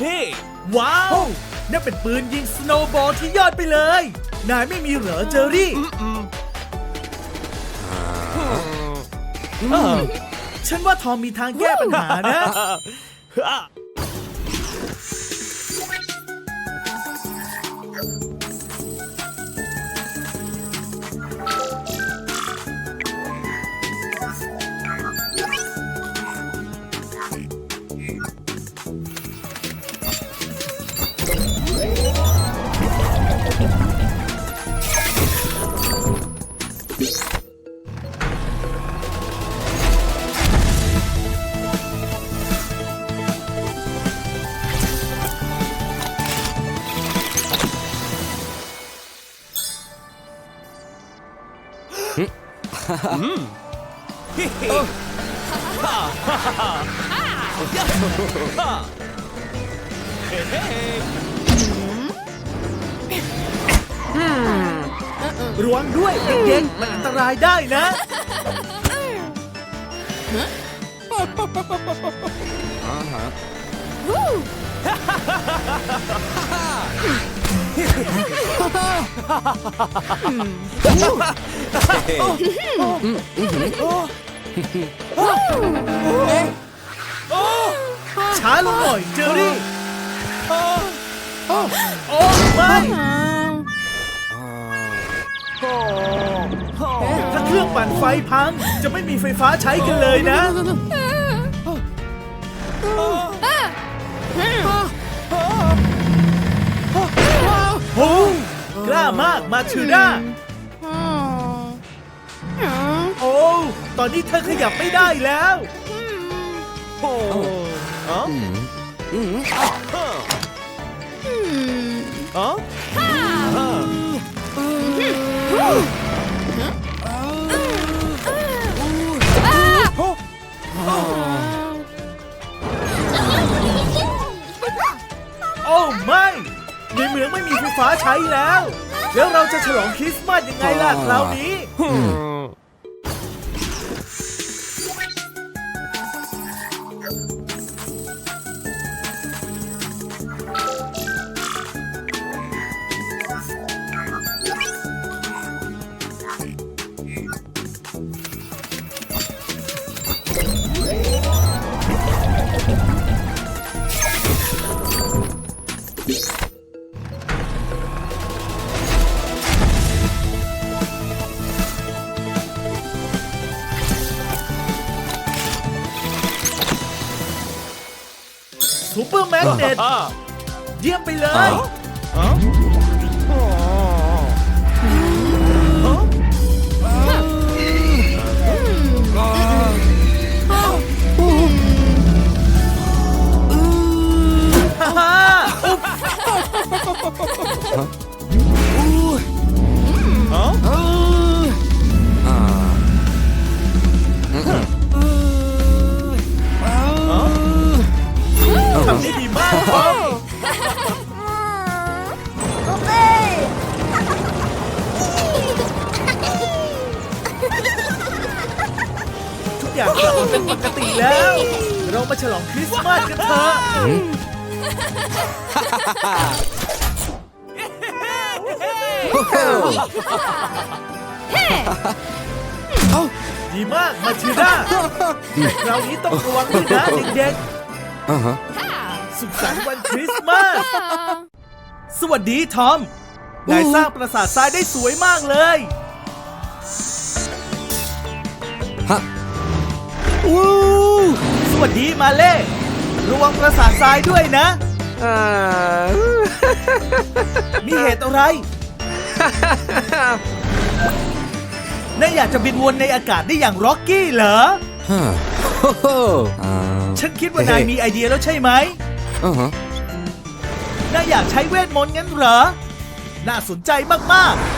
เฮ้ว้าว นั่นเป็นปืนยิงสโนว์บอลที่ยอดไปเลย นายไม่มีเหรอเจอรี่เออฉันว่าทอมมีทางแก้ปัญหานะ ระวังด้วยเด็กๆมันอันตรายได้นะ ช้าลงหน่อยเจอรี่โอ้ไม่ถ้าเครื่องปั่นไฟพัง จะไม่มีไฟฟ้าใช้กันเลยนะโอ้ กล้ามากมาชูด้าโอ้ ตอนนี้เธอขยับไม่ได้แล้วโอ้อ๋ออ๋อโฟฟ้าใช้แล้ว แล้วเราจะฉลองคริสต์มาสยังไงล่ะคราวนี้ ปอร์แมกเนตเยี่ยมไปเลย อย่างกลับมาเป็นปกติแล้ว เรามาฉลองคริสต์มาสกันเถอะดีมากมาชิด้าแต่คราวนี้ต้องระวังด้วยนะเด็กๆสุขสันต์วันคริสต์มาส สวัสดีทอม นายสร้างปราสาททรายได้สวยมากเลย อู้สวัสดีมาเล่ ระวังปราสาททรายด้วยนะ อ่า มีเหตุอะไร นายอยากจะบินวนในอากาศได้อย่างร็อกกี้เหรอ ฮะโอ้โหอ่าฉันคิดว่านายมีไอเดียแล้วใช่ไหม อ่าฮะ นายอยากใช้เวทมนต์งั้นเหรอ น่าสนใจมาก ๆ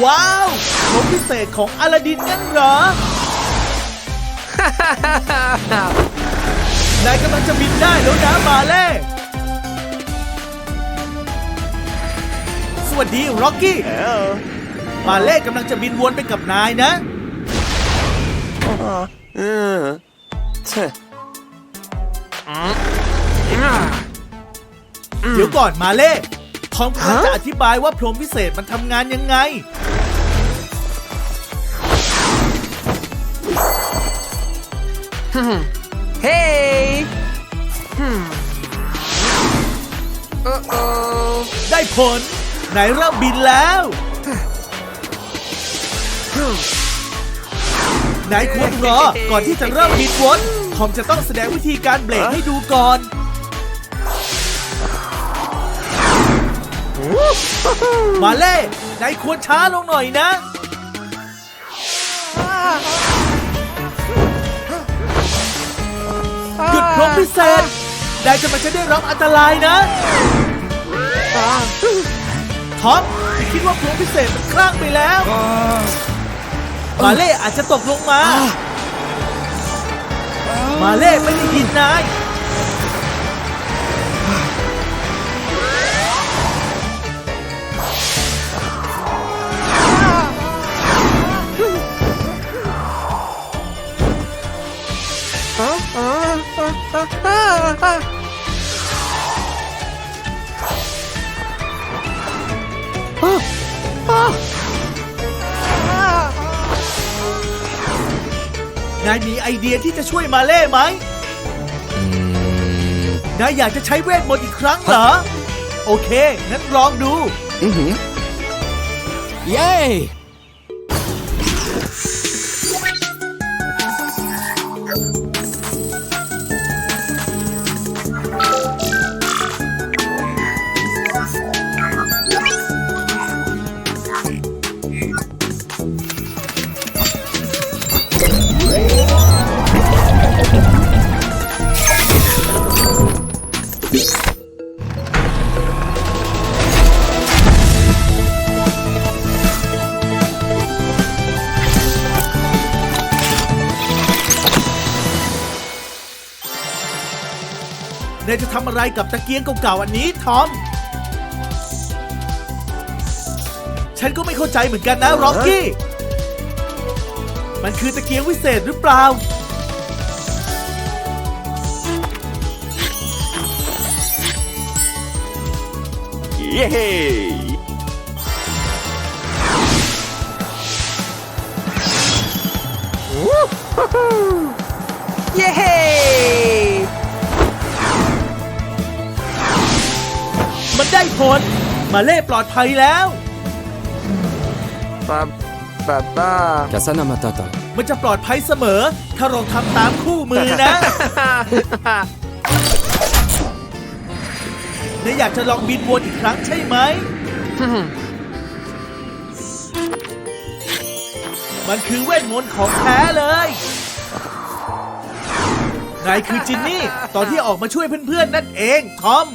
ษของอลาดินงั้นเหรอนายกำลังจะบินได้แล้วนะมาเล่สวัสดีร็อกกี้มาเล่กำลังจะบินวนไปกับนายนะเออเช่เดี๋ยวก่อนมาเล่ทอมกำลังจะอธิบายว่าพรหมพิเศษมันทำงานยังไง เฮ้โอ้โอ้ได้ผลนายเริ่มบินแล้ว นายควรรอ ก่อนที่จะเริ่มบินวนทอมจะต้องแสดงวิธีการเบรกให้ดูก่อนมาเล่นายควรช้าลงหน่อยนะ หยุดพรหมพิเศษนายกำลังจะได้รับอันตรายนะท็อปไม่คิดว่าพรหมพิเศษมันคลั่งไปแล้วมาเล่อาจจะตกลงมา มาเล่ไม่ได้ยินนายายมีไอเดียที่จะช่วยมาเล่ไหมอืมนายอยากจะใช้เวทมนต์อีกครั้งเหรอ โอเค งั้นลองดูอือหือเย้ นายจะทำอะไรกับตะเกียงเก่าๆอันนี้ทอม ฉันก็ไม่เข้าใจเหมือนกันนะร็อกกี้ มันคือตะเกียงวิเศษหรือเปล่า เย้เย้ มันได้ผลมาเล่ปลอดภัยแล้วป้าป้าป้า Kasana Matata มันจะปลอดภัยเสมอ ถ้าเราทำตามคู่มือนะ นายอยากจะลองบินวนอีกครั้งใช่ไหม มันคือเวทมนต์ของแท้เลย นายคือจินนี่ ตอนที่ออกมาช่วยเพื่อนๆนั่นเอง ทอม